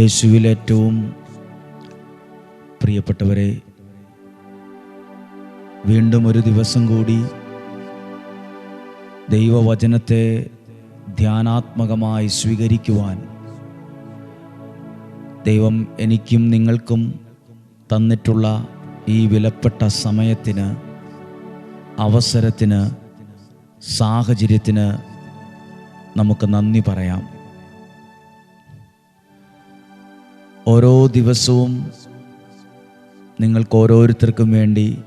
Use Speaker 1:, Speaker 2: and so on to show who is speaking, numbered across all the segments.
Speaker 1: യേശുവിൽ ഏറ്റവും പ്രിയപ്പെട്ടവരെ വീണ്ടും ഒരു ദിവസം കൂടി ദൈവവചനത്തെ ധ്യാനാത്മകമായി സ്വീകരിക്കുവാൻ ദൈവം എനിക്കും നിങ്ങൾക്കും തന്നിട്ടുള്ള ഈ വിലപ്പെട്ട സമയത്തിന് അവസരത്തിന് സാഹചര്യത്തിന് നമുക്ക് നന്ദി പറയാം. ഓരോ ദിവസവും നിങ്ങൾക്ക് ഓരോരുത്തർക്കും വേണ്ടി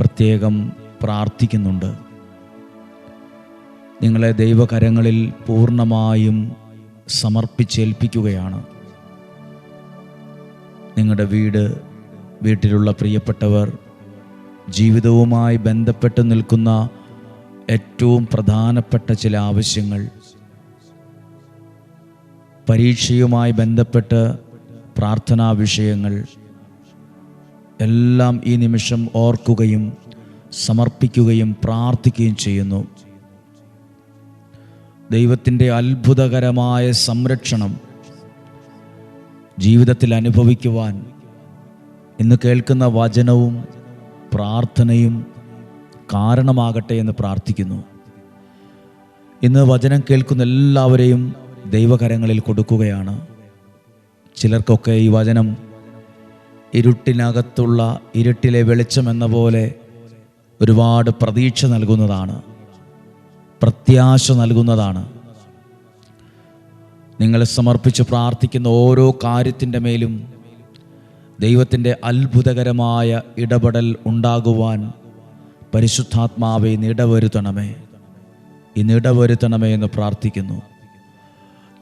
Speaker 1: പ്രത്യേകം പ്രാർത്ഥിക്കുന്നുണ്ട്. നിങ്ങളെ ദൈവകരങ്ങളിൽ പൂർണമായും സമർപ്പിച്ചേൽപ്പിക്കുകയാണ്. നിങ്ങളുടെ വീട് വീട്ടിലുള്ള പ്രിയപ്പെട്ടവർ ജീവിതവുമായി ബന്ധപ്പെട്ട് നിൽക്കുന്ന ഏറ്റവും പ്രധാനപ്പെട്ട ചില ആവശ്യങ്ങൾ. പരീക്ഷയുമായി ബന്ധപ്പെട്ട് പ്രാർത്ഥനാ വിഷയങ്ങൾ എല്ലാം ഈ നിമിഷം ഓർക്കുകയും സമർപ്പിക്കുകയും പ്രാർത്ഥിക്കുകയും ചെയ്യുന്നു. ദൈവത്തിന്റെ അത്ഭുതകരമായ സംരക്ഷണം ജീവിതത്തിൽ അനുഭവിക്കുവാൻ ഇന്ന് കേൾക്കുന്ന വചനവും പ്രാർത്ഥനയും കാരണമാകട്ടെ എന്ന് പ്രാർത്ഥിക്കുന്നു. ഇന്ന് വചനം കേൾക്കുന്ന എല്ലാവരെയും ദൈവകരങ്ങളിൽ കൊടുക്കുകയാണ്. ചിലർക്കൊക്കെ ഈ വചനം ഇരുട്ടിനകത്തുള്ള ഇരുട്ടിലെ വെളിച്ചം എന്ന പോലെ ഒരുപാട് പ്രതീക്ഷ നൽകുന്നതാണ് പ്രത്യാശ നൽകുന്നതാണ്. നിങ്ങൾ സമർപ്പിച്ച് പ്രാർത്ഥിക്കുന്ന ഓരോ കാര്യത്തിന്റെ മേലും ദൈവത്തിന്റെ അത്ഭുതകരമായ ഇടപെടൽ ഉണ്ടാകുവാൻ പരിശുദ്ധാത്മാവെ നിടവരുത്തണമേ. ഇന്ന് ഇടവരുത്തണമേ എന്ന് പ്രാർത്ഥിക്കുന്നു.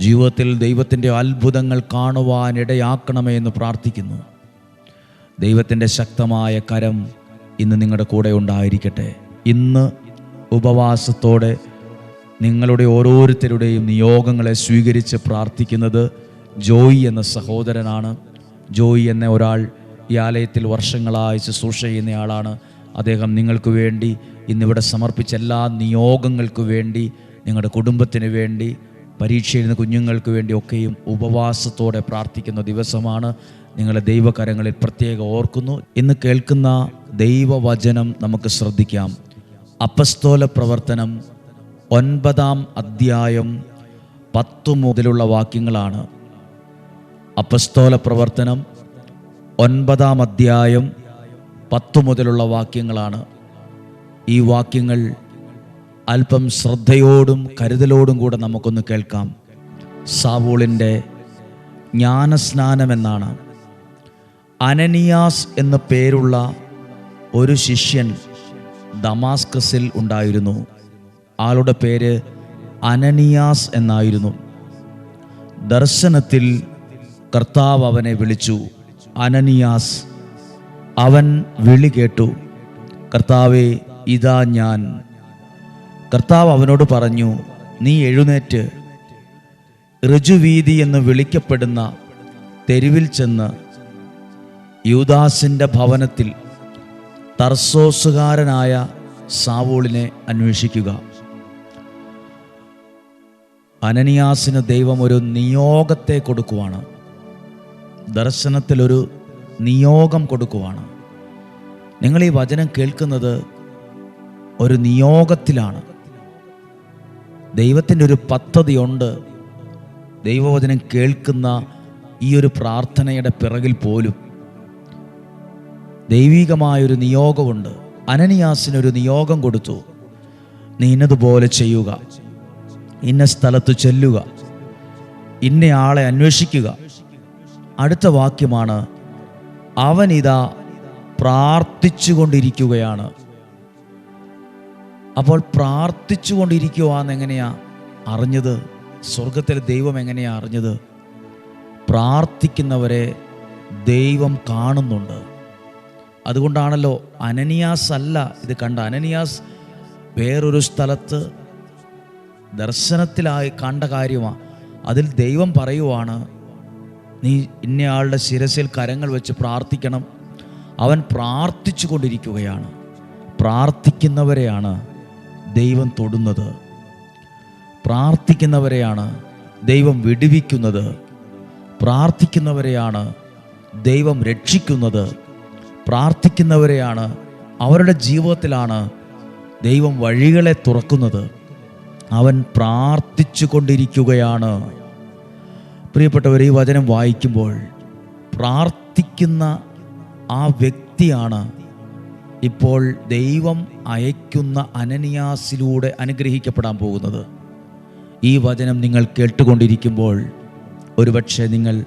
Speaker 1: ജീവിതത്തിൽ ദൈവത്തിന്റെ അത്ഭുതങ്ങൾ കാണുവാനിടയാക്കണമേ എന്ന് പ്രാർത്ഥിക്കുന്നു. ദൈവത്തിന്റെ ശക്തമായ കരം ഇന്ന് നിങ്ങളുടെ കൂടെ ഉണ്ടായിരിക്കട്ടെ. ഇന്ന് ഉപവാസത്തോടെ നിങ്ങളുടെ ഓരോരുത്തരുടെയും നിയോഗങ്ങളെ സ്വീകരിച്ച് പ്രാർത്ഥിക്കുന്നത് ജോയി എന്ന സഹോദരനാണ്. ജോയി എന്ന ഒരാൾ ഈ ആലയത്തിൽ വർഷങ്ങളായി ശുശ്രൂഷ ചെയ്യുന്നയാളാണ് അദ്ദേഹം നിങ്ങൾക്ക് വേണ്ടി ഇന്നിവിടെ സമർപ്പിച്ച എല്ലാ നിയോഗങ്ങൾക്ക് വേണ്ടി നിങ്ങളുടെ കുടുംബത്തിന് വേണ്ടി പരീക്ഷ എഴുതുന്ന കുഞ്ഞുങ്ങൾക്ക് വേണ്ടി ഒക്കെയും ഉപവാസത്തോടെ പ്രാർത്ഥിക്കുന്ന ദിവസമാണ്. നിങ്ങളെ ദൈവകരങ്ങളിൽ പ്രത്യേകം ഓർക്കുന്നു. ഇന്ന് കേൾക്കുന്ന ദൈവവചനം നമുക്ക് ശ്രദ്ധിക്കാം. അപ്പസ്തോല പ്രവർത്തനം ഒൻപതാം അധ്യായം പത്തു മുതലുള്ള വാക്യങ്ങളാണ്. അപ്പസ്തോല പ്രവർത്തനം ഒൻപതാം അധ്യായം പത്തു മുതലുള്ള വാക്യങ്ങളാണ്. ഈ വാക്യങ്ങൾ അല്പം ശ്രദ്ധയോടും കരുതലോടും കൂടെ നമുക്കൊന്ന് കേൾക്കാം. സാവൂളിന്റെ ജ്ഞാനസ്നാനം എന്നാണ് അനനിയാസ് എന്ന പേരുള്ള ഒരു ശിഷ്യൻ ദമാസ്കസിൽ ഉണ്ടായിരുന്നു. ആളുടെ പേര് അനനിയാസ് എന്നായിരുന്നു. ദർശനത്തിൽ കർത്താവ് അവനെ വിളിച്ചു അനനിയാസ് അവൻ വിളി കേട്ടു. കർത്താവെ ഇതാ ഞാൻ. കർത്താവ് അവനോട് പറഞ്ഞു നീ എഴുന്നേറ്റ്. ഋജുവീതി എന്ന് വിളിക്കപ്പെടുന്ന തെരുവിൽ ചെന്ന് യൂദാസിന്റെ ഭവനത്തിൽ തർസോസുകാരനായ സാവൂളിനെ അന്വേഷിക്കുക. അനനിയാസിന് ദൈവം ഒരു നിയോഗത്തെ കൊടുക്കുവാണ്. ദർശനത്തിലൊരു നിയോഗം കൊടുക്കുവാണ്. നിങ്ങൾ ഈ വചനം കേൾക്കുന്നത് ഒരു നിയോഗത്തിലാണ്. ദൈവത്തിന്റെ ഒരു പദ്ധതിയുണ്ട്. ദൈവവചനം കേൾക്കുന്ന ഈ ഒരു പ്രാർത്ഥനയുടെ പിറകിൽ പോലും ദൈവികമായൊരു നിയോഗമുണ്ട്. അനനിയാസിനൊരു നിയോഗം കൊടുത്തു. നീ ഇന്നതുപോലെ ചെയ്യുക. ഇന്ന സ്ഥലത്ത് ചെല്ലുക. ഇന്ന ആളെ അന്വേഷിക്കുക. അടുത്ത വാക്യമാണ് അവനിതാ പ്രാർത്ഥിച്ചുകൊണ്ടിരിക്കുകയാണ്. പ്രാർത്ഥിച്ചു കൊണ്ടിരിക്കുകയാണ് അപ്പോൾ പ്രാർത്ഥിച്ചു കൊണ്ടിരിക്കുവാന്ന് എങ്ങനെയാ? അറിഞ്ഞത്? സ്വർഗത്തിലെ ദൈവം എങ്ങനെയാ അറിഞ്ഞത്? പ്രാർത്ഥിക്കുന്നവരെ ദൈവം കാണുന്നുണ്ട്. അതുകൊണ്ടാണല്ലോ അനനിയാസ് അല്ല ഇത് കണ്ട അനനിയാസ് വേറൊരു സ്ഥലത്ത് ദർശനത്തിലായി കണ്ട കാര്യമാണ് അതിൽ ദൈവം പറയുവാണ് നീ ഇന്നയാളുടെ ശിരസിൽ കരങ്ങൾ വെച്ച് പ്രാർത്ഥിക്കണം. അവൻ പ്രാർത്ഥിച്ചു കൊണ്ടിരിക്കുകയാണ് പ്രാർത്ഥിക്കുന്നവരെയാണ് ദൈവം തൊടുന്നത്. പ്രാർത്ഥിക്കുന്നവരെയാണ് ദൈവം വിടുവിക്കുന്നത്. പ്രാർത്ഥിക്കുന്നവരെയാണ് ദൈവം രക്ഷിക്കുന്നത്. പ്രാർത്ഥിക്കുന്നവരെയാണ് അവരുടെ ജീവിതത്തിലാണ് ദൈവം വഴികളെ തുറക്കുന്നത്. അവൻ പ്രാർത്ഥിച്ചു കൊണ്ടിരിക്കുകയാണ്. പ്രിയപ്പെട്ടവർ ഈ വചനം വായിക്കുമ്പോൾ പ്രാർത്ഥിക്കുന്ന ആ വ്യക്തിയാണ് ഇപ്പോൾ ദൈവം അയക്കുന്ന അനനിയാസിലൂടെ അനുഗ്രഹിക്കപ്പെടാൻ പോകുന്നത്. ഈ വചനം നിങ്ങൾ കേട്ടുകൊണ്ടിരിക്കുമ്പോൾ ഒരുപക്ഷെ നിങ്ങൾ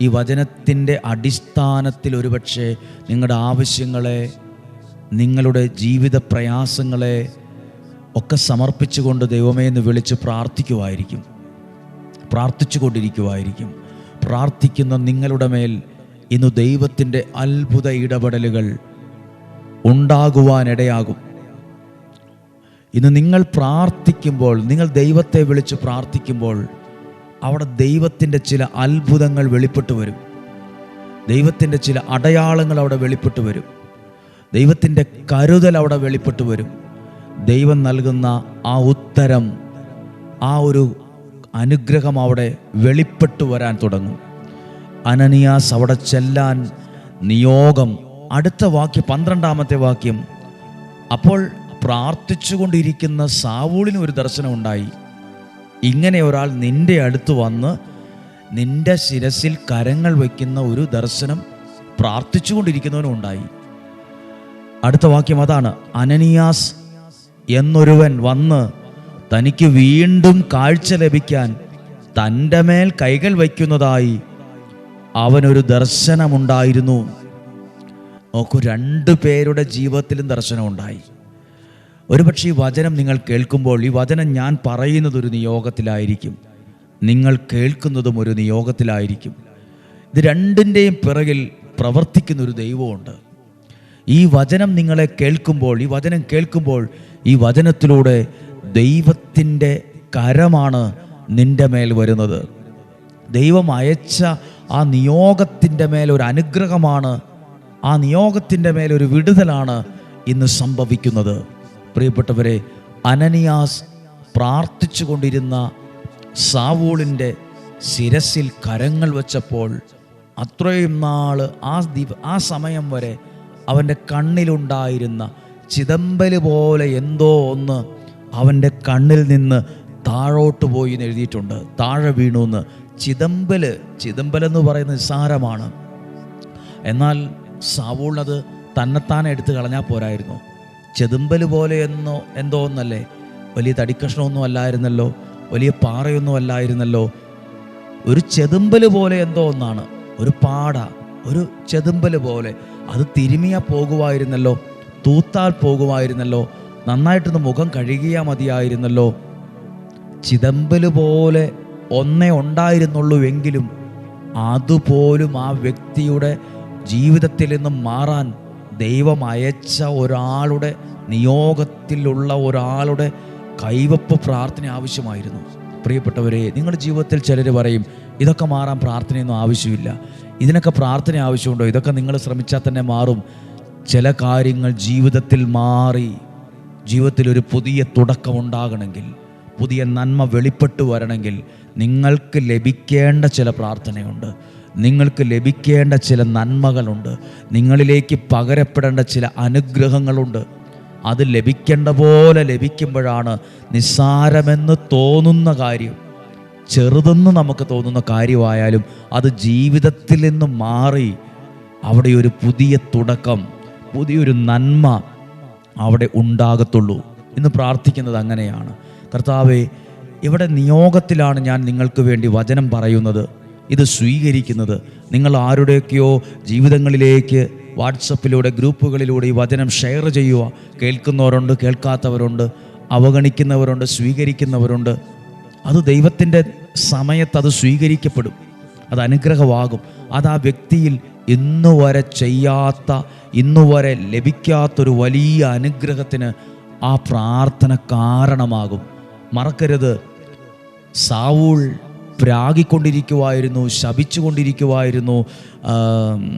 Speaker 1: ഈ വചനത്തിന്റെ അടിസ്ഥാനത്തിൽ ഒരുപക്ഷെ നിങ്ങളുടെ ആവശ്യങ്ങളെ നിങ്ങളുടെ ജീവിത പ്രയാസങ്ങളെ ഒക്കെ സമർപ്പിച്ചുകൊണ്ട് ദൈവമേ എന്ന് വിളിച്ച് പ്രാർത്ഥിക്കുമായിരിക്കും പ്രാർത്ഥിച്ചു കൊണ്ടിരിക്കുമായിരിക്കും പ്രാർത്ഥിക്കുന്ന നിങ്ങളുടെ മേൽ ഇന്ന് ദൈവത്തിന്റെ അത്ഭുത ഇടപെടലുകൾ ഉണ്ടാകുവാനിടയാകും. ഇന്ന് നിങ്ങൾ പ്രാർത്ഥിക്കുമ്പോൾ നിങ്ങൾ ദൈവത്തെ വിളിച്ച് പ്രാർത്ഥിക്കുമ്പോൾ അവിടെ ദൈവത്തിന്റെ ചില അത്ഭുതങ്ങൾ വെളിപ്പെട്ട് വരും. ദൈവത്തിന്റെ ചില അടയാളങ്ങൾ അവിടെ വെളിപ്പെട്ട് വരും. ദൈവത്തിന്റെ കരുതൽ അവിടെ വെളിപ്പെട്ട് വരും. ദൈവം നൽകുന്ന ആ ഉത്തരം ആ ഒരു അനുഗ്രഹം അവിടെ വെളിപ്പെട്ടു വരാൻ തുടങ്ങും. അനനിയാസ് അവിടെ ചെല്ലാൻ നിയോഗം അടുത്ത വാക്യം പന്ത്രണ്ടാമത്തെ വാക്യം. അപ്പോൾ പ്രാർത്ഥിച്ചുകൊണ്ടിരിക്കുന്ന സാവൂളിന് ഒരു ദർശനം ഉണ്ടായി. ഇങ്ങനെ ഒരാൾ നിന്റെ അടുത്ത് വന്ന് നിന്റെ ശിരസിൽ കരങ്ങൾ വയ്ക്കുന്ന ഒരു ദർശനം പ്രാർത്ഥിച്ചുകൊണ്ടിരിക്കുന്നവനും ഉണ്ടായി. അടുത്ത വാക്യം അതാണ് അനനിയാസ് എന്നൊരുവൻ വന്ന് തനിക്ക് വീണ്ടും കാഴ്ച ലഭിക്കാൻ തന്റെ മേൽ കൈകൾ വയ്ക്കുന്നതായി അവനൊരു ദർശനമുണ്ടായിരുന്നു. നോക്കൂ രണ്ട് പേരുടെ ജീവിതത്തിലും ദർശനമുണ്ടായി. ഒരുപക്ഷെ ഈ വചനം നിങ്ങൾ കേൾക്കുമ്പോൾ ഈ വചനം ഞാൻ പറയുന്നത് ഒരു നിയോഗത്തിലായിരിക്കും. നിങ്ങൾ കേൾക്കുന്നതും ഒരു നിയോഗത്തിലായിരിക്കും. ഇത് രണ്ടിന്റെയും പിറകിൽ പ്രവർത്തിക്കുന്ന ഒരു ദൈവമുണ്ട്. ഈ വചനം നിങ്ങളെ കേൾക്കുമ്പോൾ ഈ വചനം കേൾക്കുമ്പോൾ ഈ വചനത്തിലൂടെ ദൈവത്തിന്റെ കരമാണ് നിന്റെ മേൽ വരുന്നത്. ദൈവം അയച്ച ആ നിയോഗത്തിന്റെ മേൽ ഒരു അനുഗ്രഹമാണ് ആ നിയോഗത്തിന്റെ മേലൊരു വിടുതലാണ് ഇന്ന് സംഭവിക്കുന്നത്. പ്രിയപ്പെട്ടവരെ അനനിയാസ് പ്രാർത്ഥിച്ചു കൊണ്ടിരുന്ന സാവൂളിന്റെ ശിരസിൽ കരങ്ങൾ വച്ചപ്പോൾ അത്രയും നാൾ ആ ദിവ ആ സമയം വരെ അവന്റെ കണ്ണിലുണ്ടായിരുന്ന ചിദമ്പൽ പോലെ എന്തോ ഒന്ന് അവന്റെ കണ്ണിൽ നിന്ന് താഴോട്ട് പോയി എന്ന് എഴുതിയിട്ടുണ്ട്. താഴെ വീണു എന്ന് ചിദംബൽ ചിദംബലെന്ന് പറയുന്നത് നിസ്സാരമാണ്. എന്നാൽ സാവൂളിനത് തന്നെത്താനെ എടുത്തു കളഞ്ഞാൽ പോരായിരുന്നു. ചെതുമ്പൽ പോലെ എന്നോ എന്തോ ഒന്നല്ലേ? വലിയ തടിക്കഷ്ണമൊന്നും അല്ലായിരുന്നല്ലോ. വലിയ പാറയൊന്നും അല്ലായിരുന്നല്ലോ. ഒരു ചെതുമ്പൽ പോലെ എന്തോ ഒന്നാണ്. ഒരു പാട ഒരു ചെതുമ്പൽ പോലെ. അത് തിരുമിയാ പോകുമായിരുന്നല്ലോ തൂത്താൽ പോകുമായിരുന്നല്ലോ നന്നായിട്ടൊന്ന് മുഖം കഴുകിയാൽ മതിയായിരുന്നല്ലോ. ചിതമ്പൽ പോലെ ഒന്നേ ഉണ്ടായിരുന്നുള്ളൂ എങ്കിലും അതുപോലും ആ വ്യക്തിയുടെ ജീവിതത്തിൽ നിന്നും മാറാൻ ദൈവം അയച്ച ഒരാളുടെ നിയോഗത്തിലുള്ള ഒരാളുടെ കൈവപ്പ് പ്രാർത്ഥന ആവശ്യമായിരുന്നു. പ്രിയപ്പെട്ടവരെ നിങ്ങളുടെ ജീവിതത്തിൽ ചിലർ പറയും ഇതൊക്കെ മാറാൻ പ്രാർത്ഥനയൊന്നും ആവശ്യമില്ല. ഇതിനൊക്കെ പ്രാർത്ഥന ആവശ്യമുണ്ടോ? ഇതൊക്കെ നിങ്ങൾ ശ്രമിച്ചാൽ തന്നെ മാറും. ചില കാര്യങ്ങൾ ജീവിതത്തിൽ മാറി ജീവിതത്തിൽ ഒരു പുതിയ തുടക്കം ഉണ്ടാകണമെങ്കിൽ പുതിയ നന്മ വെളിപ്പെട്ടു വരണമെങ്കിൽ നിങ്ങൾക്ക് ലഭിക്കേണ്ട ചില പ്രാർത്ഥനയുണ്ട്. നിങ്ങൾക്ക് ലഭിക്കേണ്ട ചില നന്മകളുണ്ട്. നിങ്ങളിലേക്ക് പകരപ്പെടേണ്ട ചില അനുഗ്രഹങ്ങളുണ്ട്. അത് ലഭിക്കേണ്ട പോലെ ലഭിക്കുമ്പോഴാണ് നിസ്സാരമെന്ന് തോന്നുന്ന കാര്യം. ചെറുതെന്ന് നമുക്ക് തോന്നുന്ന കാര്യമായാലും അത് ജീവിതത്തിൽ നിന്ന് മാറി അവിടെ ഒരു പുതിയ തുടക്കം പുതിയൊരു നന്മ അവിടെ ഉണ്ടാകത്തുള്ളൂ. ഇന്ന് പ്രാർത്ഥിക്കുന്നത് അങ്ങനെയാണ്. കർത്താവേ ഇവിടെ നിയോഗത്തിലാണ് ഞാൻ നിങ്ങൾക്ക് വേണ്ടി വചനം പറയുന്നത്. ഇത് സ്വീകരിക്കുന്നത്. നിങ്ങൾ ആരുടെയൊക്കെയോ ജീവിതങ്ങളിലേക്ക് വാട്സപ്പിലൂടെ ഗ്രൂപ്പുകളിലൂടെ ഈ വചനം ഷെയർ ചെയ്യുക. കേൾക്കുന്നവരുണ്ട് കേൾക്കാത്തവരുണ്ട് അവഗണിക്കുന്നവരുണ്ട് സ്വീകരിക്കുന്നവരുണ്ട്. അത് ദൈവത്തിന്റെ സമയത്ത് അത് സ്വീകരിക്കപ്പെടും. അത് അനുഗ്രഹമാകും. അത് ആ വ്യക്തിയിൽ ഇന്നു വരെ ചെയ്യാത്ത ഇന്നു വരെ ലഭിക്കാത്തൊരു വലിയ അനുഗ്രഹത്തിന് ആ പ്രാർത്ഥന കാരണമാകും. മറക്കരുത്. സാവൂൾ പ്രാഗിക്കൊണ്ടിരിക്കുമായിരുന്നു ശപിച്ചുകൊണ്ടിരിക്കുമായിരുന്നു ആ,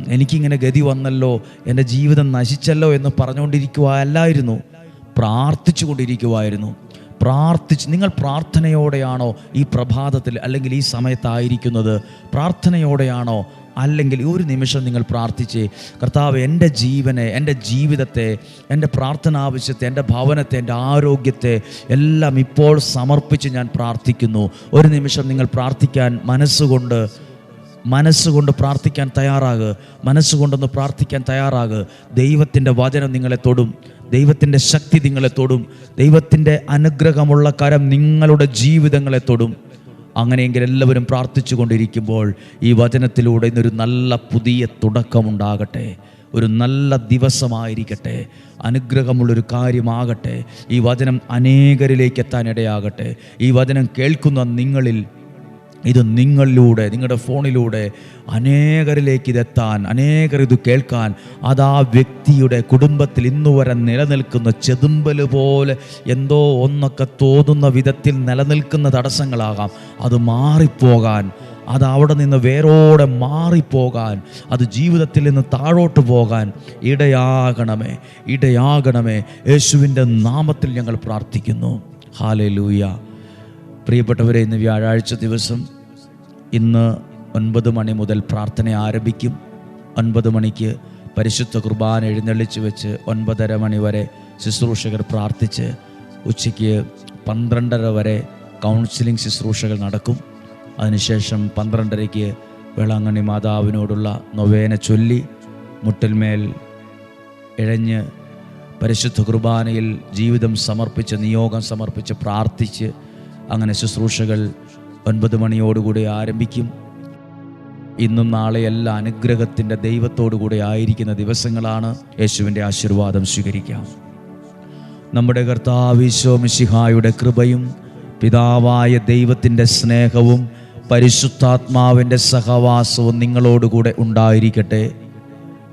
Speaker 1: എനിക്കിങ്ങനെ ഗതി വന്നല്ലോ എന്റെ ജീവിതം നശിച്ചല്ലോ എന്ന് പറഞ്ഞുകൊണ്ടിരിക്കുക അല്ലായിരുന്നു. പ്രാർത്ഥിച്ചു കൊണ്ടിരിക്കുമായിരുന്നു പ്രാർത്ഥിച്ച് നിങ്ങൾ പ്രാർത്ഥനയോടെയാണോ ഈ പ്രഭാതത്തിൽ അല്ലെങ്കിൽ ഈ സമയത്തായിരിക്കുന്നത്? പ്രാർത്ഥനയോടെയാണോ? അല്ലെങ്കിൽ ഒരു നിമിഷം നിങ്ങൾ പ്രാർത്ഥിച്ച് കർത്താവ് എന്റെ ജീവനെ എന്റെ ജീവിതത്തെ എന്റെ പ്രാർത്ഥന ആവശ്യത്തെ എന്റെ ഭവനത്തെ എന്റെ ആരോഗ്യത്തെ എല്ലാം ഇപ്പോൾ സമർപ്പിച്ച് ഞാൻ പ്രാർത്ഥിക്കുന്നു. ഒരു നിമിഷം നിങ്ങൾ പ്രാർത്ഥിക്കാൻ മനസ്സുകൊണ്ട് മനസ്സുകൊണ്ട് പ്രാർത്ഥിക്കാൻ തയ്യാറാകുക മനസ്സുകൊണ്ടൊന്ന് പ്രാർത്ഥിക്കാൻ തയ്യാറാകുക ദൈവത്തിന്റെ വചനം നിങ്ങളെ തൊടും. ദൈവത്തിന്റെ ശക്തി നിങ്ങളെ തൊടും. ദൈവത്തിന്റെ അനുഗ്രഹമുള്ള കരം നിങ്ങളുടെ ജീവിതങ്ങളെ തൊടും. അങ്ങനെയെങ്കിൽ എല്ലാവരും പ്രാർത്ഥിച്ചു കൊണ്ടിരിക്കുമ്പോൾ ഈ വചനത്തിലൂടെ ഇന്നൊരു നല്ല പുതിയ തുടക്കമുണ്ടാകട്ടെ. ഒരു നല്ല ദിവസമായിരിക്കട്ടെ. അനുഗ്രഹമുള്ളൊരു കാര്യമാകട്ടെ. ഈ വചനം അനേകരിലേക്ക് എത്താൻ ഇടയാകട്ടെ ഈ വചനം കേൾക്കുന്ന നിങ്ങളിൽ ഇത് നിങ്ങളിലൂടെ നിങ്ങളുടെ ഫോണിലൂടെ അനേകരിലേക്ക് ഇതെത്താൻ അനേകർ ഇത് കേൾക്കാൻ അത് ആ വ്യക്തിയുടെ കുടുംബത്തിൽ ഇന്നു വരെ നിലനിൽക്കുന്ന ചെതുമ്പൽ പോലെ എന്തോ ഒന്നൊക്കെ തോന്നുന്ന വിധത്തിൽ നിലനിൽക്കുന്ന തടസ്സങ്ങളാകാം. അത് മാറിപ്പോകാൻ അത് അവിടെ നിന്ന് വേരോടെ മാറിപ്പോകാൻ അത് ജീവിതത്തിൽ നിന്ന് താഴോട്ട് പോകാൻ ഇടയാകണമേ ഇടയാകണമേ. യേശുവിന്റെ നാമത്തിൽ ഞങ്ങൾ പ്രാർത്ഥിക്കുന്നു. ഹാലേ പ്രിയപ്പെട്ടവരെ ഇന്ന് വ്യാഴാഴ്ച ദിവസം ഇന്ന് ഒൻപത് മണി മുതൽ പ്രാർത്ഥന ആരംഭിക്കും. ഒൻപത് മണിക്ക് പരിശുദ്ധ കുർബാന എഴുന്നള്ളിച്ച് വെച്ച് ഒൻപതര മണി വരെ ശുശ്രൂഷകർ പ്രാർത്ഥിച്ച് ഉച്ചയ്ക്ക് പന്ത്രണ്ടര വരെ കൗൺസിലിംഗ് ശുശ്രൂഷകൾ നടക്കും. അതിനുശേഷം പന്ത്രണ്ടരയ്ക്ക് വേളാങ്കണ്ണി മാതാവിനോടുള്ള നൊവേന ചൊല്ലി മുട്ടിന്മേൽ ഇഴഞ്ഞ് പരിശുദ്ധ കുർബാനയിൽ ജീവിതം സമർപ്പിച്ച് നിയോഗം സമർപ്പിച്ച് പ്രാർത്ഥിച്ച് അങ്ങനെ ശുശ്രൂഷകൾ ഒൻപത് മണിയോടുകൂടി ആരംഭിക്കും. ഇന്നും നാളെ എല്ലാ അനുഗ്രഹത്തിന്റെ ദൈവത്തോടുകൂടി ആയിരിക്കുന്ന ദിവസങ്ങളാണ് യേശുവിന്റെ ആശീർവാദം സ്വീകരിക്കാം. നമ്മുടെ കർത്താവിശോ മിശിഹായുടെ കൃപയും പിതാവായ ദൈവത്തിന്റെ സ്നേഹവും പരിശുദ്ധാത്മാവിന്റെ സഹവാസവും നിങ്ങളോടുകൂടെ ഉണ്ടായിരിക്കട്ടെ.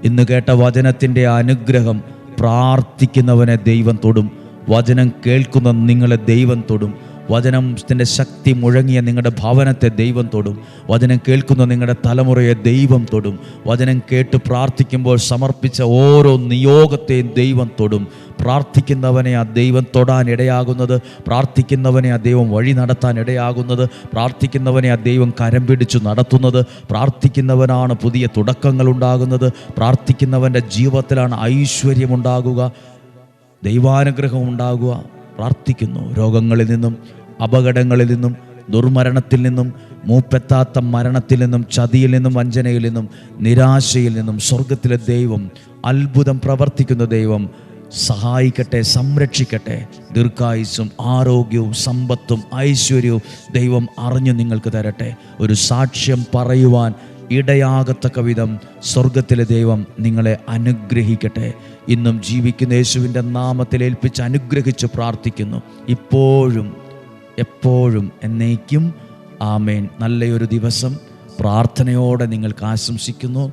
Speaker 1: ഇന്ന് കേട്ട വചനത്തിന്റെ അനുഗ്രഹം പ്രാർത്ഥിക്കുന്നവനെ ദൈവം തൊടും. വചനം കേൾക്കുന്ന നിങ്ങളെ ദൈവം തൊടും. വചനത്തിന്റെ ശക്തി മുഴങ്ങിയ നിങ്ങളുടെ ഭവനത്തെ ദൈവം തൊടും. വചനം കേൾക്കുന്ന നിങ്ങളുടെ തലമുറയെ ദൈവം തൊടും. വചനം കേട്ട് പ്രാർത്ഥിക്കുമ്പോൾ സമർപ്പിച്ച ഓരോ നിയോഗത്തെയും ദൈവം തൊടും. പ്രാർത്ഥിക്കുന്നവനെ ആ ദൈവം തൊടാൻ ഇടയാകുന്നത്. പ്രാർത്ഥിക്കുന്നവനെ ആ ദൈവം വഴി നടത്താൻ ഇടയാകുന്നത്. പ്രാർത്ഥിക്കുന്നവനെ ആ ദൈവം കരം പിടിച്ചു നടത്തുന്നത്. പ്രാർത്ഥിക്കുന്നവനാണ് പുതിയ തുടക്കങ്ങൾ ഉണ്ടാകുന്നത്. പ്രാർത്ഥിക്കുന്നവന്റെ ജീവിതത്തിലാണ് ഐശ്വര്യമുണ്ടാകുക ദൈവാനുഗ്രഹം ഉണ്ടാകുക. പ്രാർത്ഥിക്കുന്നു. രോഗങ്ങളിൽ നിന്നും അപകടങ്ങളിൽ നിന്നും ദുർമരണത്തിൽ നിന്നും മൂപ്പെത്താത്ത മരണത്തിൽ നിന്നും ചതിയിൽ നിന്നും വഞ്ചനയിൽ നിന്നും നിരാശയിൽ നിന്നും സ്വർഗത്തിലെ ദൈവം അത്ഭുതം പ്രവർത്തിക്കുന്ന ദൈവം സഹായിക്കട്ടെ സംരക്ഷിക്കട്ടെ. ദീർഘായുസും ആരോഗ്യവും സമ്പത്തും ഐശ്വര്യവും ദൈവം അറിഞ്ഞു നിങ്ങൾക്ക് തരട്ടെ. ഒരു സാക്ഷ്യം പറയുവാൻ ഇടയാകത്തക്ക വിധം സ്വർഗത്തിലെ ദൈവം നിങ്ങളെ അനുഗ്രഹിക്കട്ടെ. ഇന്നും ജീവിക്കുന്ന യേശുവിന്റെ നാമത്തിൽ ഏൽപ്പിച്ച് അനുഗ്രഹിച്ച് പ്രാർത്ഥിക്കുന്നു. ഇപ്പോഴും എപ്പോഴും എന്നേക്കും ആമേൻ. നല്ലയൊരു ദിവസം പ്രാർത്ഥനയോടെ നിങ്ങൾക്ക് ആശംസിക്കുന്നു.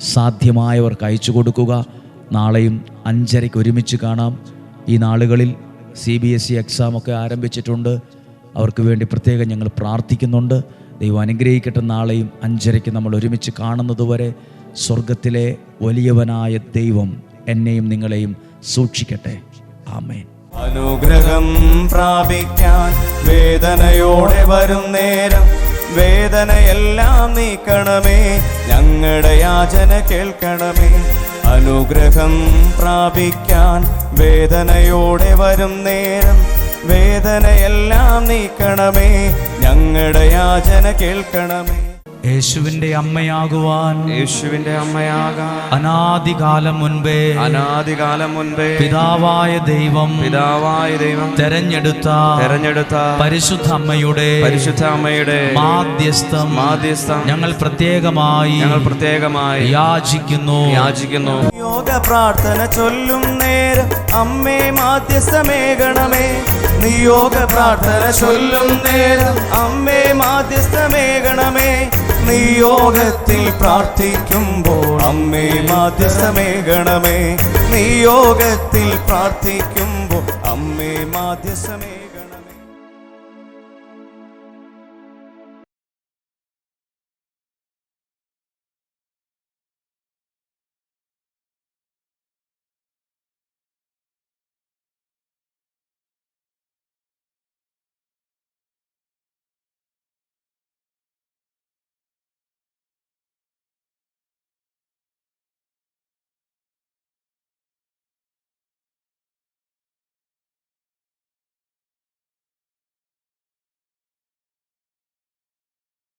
Speaker 1: സാധ്യമായവർക്ക് അയച്ചു കൊടുക്കുക. നാളെയും അഞ്ചരയ്ക്ക് ഒരുമിച്ച് കാണാം. ഈ നാളുകളിൽ സി ബി എസ് ഇ എക്സാമൊക്കെ ആരംഭിച്ചിട്ടുണ്ട്. അവർക്ക് വേണ്ടി പ്രത്യേകം ഞങ്ങൾ പ്രാർത്ഥിക്കുന്നുണ്ട്. ദൈവം അനുഗ്രഹിക്കട്ടെ. നാളെയും അഞ്ചരയ്ക്ക് നമ്മൾ ഒരുമിച്ച് കാണുന്നതുവരെ സ്വർഗത്തിലെ വലിയവനായ ദൈവം എന്നെയും നിങ്ങളെയും സൂക്ഷിക്കട്ടെ. ആമേൻ.
Speaker 2: അനുഗ്രഹം പ്രാപിക്കാൻ വേദനയോടെ വരും നേരം. വേദനയെല്ലാം നീക്കണമേ ഞങ്ങളുടെ യാചന കേൾക്കണമേ. അനുഗ്രഹം പ്രാപിക്കാൻ വേദനയോടെ വരും നേരം. വേദനയെല്ലാം നീക്കണമേ ഞങ്ങളുടെ യാചന കേൾക്കണമേ.
Speaker 1: യേശുവിന്റെ അമ്മയാകുവാൻ
Speaker 2: യേശുവിന്റെ അമ്മയാകാൻ
Speaker 1: അനാദികാലം മുൻപേ
Speaker 2: അനാദികാലം മുൻപേ
Speaker 1: പിതാവായ ദൈവം
Speaker 2: പിതാവായ ദൈവം
Speaker 1: തെരഞ്ഞെടുത്ത
Speaker 2: തെരഞ്ഞെടുത്ത
Speaker 1: പരിശുദ്ധ അമ്മയുടെ
Speaker 2: പരിശുദ്ധ അമ്മയുടെ
Speaker 1: മാധ്യസ്ഥം
Speaker 2: മാധ്യസ്ഥം
Speaker 1: ഞങ്ങൾ പ്രത്യേകമായി
Speaker 2: ഞങ്ങൾ പ്രത്യേകമായി
Speaker 1: യാചിക്കുന്നു.
Speaker 2: യാചിക്കുന്നു. യോഗ പ്രാർത്ഥന ചൊല്ലും നേരം അമ്മേ മാധ്യസ്ഥമേകണമേ നിയോഗ പ്രാർത്ഥന ചൊല്ലും നേരം അമ്മേ മാധ്യസ്ഥമേകണമേ നിയോഗത്തിൽ പ്രാർത്ഥിക്കുമ്പോൾ അമ്മേ മാധ്യസ്ഥമേകണമേ നിയോഗത്തിൽ പ്രാർത്ഥിക്കുമ്പോൾ അമ്മേ മാധ്യസ്ഥമേ